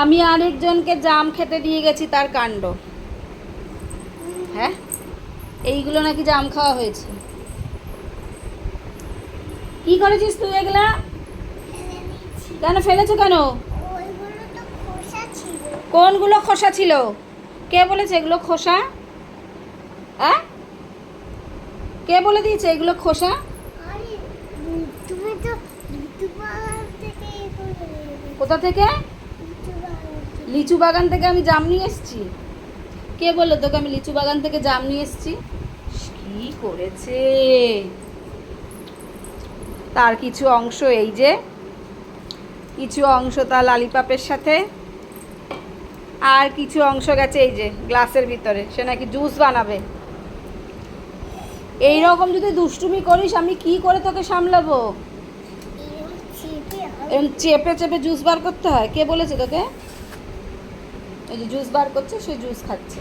আমি আরেকজনকে জাম খেতে দিয়ে গেছি তার কাণ্ড। হ্যাঁ? এইগুলো নাকি জাম খাওয়া হয়েছে। কি করেছিস তুই এগুলা? কেন ফেলেছো কেন? কোনগুলো খোসা ছিল? কে বলেছে এগুলো খোসা? হ্যাঁ কে বলে দিয়েছে এগুলো খোসা আরে উম, তুমি তো লিচু বাগান থেকে এ করে এলে। কোথা থেকে? লিচু বাগান থেকে। আমি জাম নিয়ে এসেছি। কে বলল তোকে আমি লিচু বাগান থেকে জাম নিয়ে এসেছি? কি করেছে? তার কিছু অংশ এই যে, কিছু অংশ তার লালিপাপের সাথে, আর কিছু অংশ গেছে এই যে, গ্লাসের ভিতরে। সে নাকি জুস বানাবে। এই রকম যদি দুষ্টুমি করিস, আমি কি করে তোকে সামলাবো। চেপে চেপে জুস বার করতে হয়? কে বলেছে তোকে? ওই যে জুস বার করছে, সে জুস খাচ্ছে।